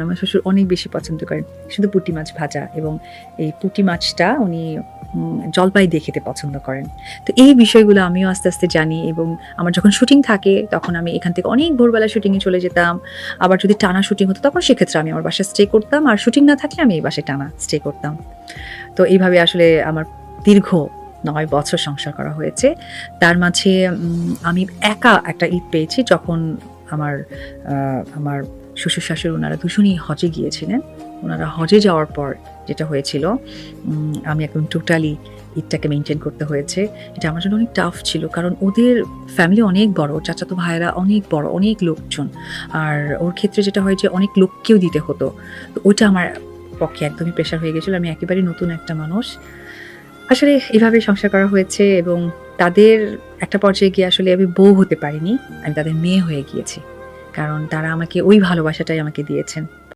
আমার শ্বশুর অনেক বেশি পছন্দ করেন। শুধু পুঁটি মাছ ভাজা এবং এই পুঁটি মাছটা উনি জলপাই দিয়ে খেতে পছন্দ করেন। তো এই বিষয়গুলো আমিও আস্তে আস্তে জানি এবং আমার যখন শুটিং থাকে, তখন আমি এখান থেকে অনেক ভোরবেলা শুটিংয়ে চলে যেতাম। আবার যদি টানা শুটিং হতো, তখন সেক্ষেত্রে আমি আমার বাসায় স্টে করতাম। আর শুটিং না থাকলে আমি এই বাসায় টানা স্টে করতাম। তো এইভাবে আসলে আমার দীর্ঘ নয় বছর সংসার করা হয়েছে। তার মাঝে আমি একা একটা ঈদ পেয়েছি যখন আমার আমার শ্বশুর শাশুড়ি ওনারা দুজনেই হজে গিয়েছিলেন। ওনারা হজে যাওয়ার পর যেটা হয়েছিল আমি একদম টোটালি ঈদটাকে মেনটেন করতে হয়েছে। এটা আমার জন্য অনেক টাফ ছিল কারণ ওদের ফ্যামিলি অনেক বড়, চাচাতো ভাইয়েরা অনেক বড়, অনেক লোকজন। আর ওর ক্ষেত্রে যেটা হয় যে অনেক লোককেও দিতে হতো। তো ওইটা আমার পক্ষে একদমই প্রেশার হয়ে গেছিল। আমি একেবারে নতুন একটা মানুষ। আসলে এভাবে সংসার করা হয়েছে এবং তাদের একটা পর্যায়ে গিয়ে আসলে আমি বউ হতে পারিনি। আমি তাদের মেয়ে হয়ে গিয়েছি। কারণ তারা আমাকে ওই ভালোবাসাটাই আমাকে দিয়েছেন।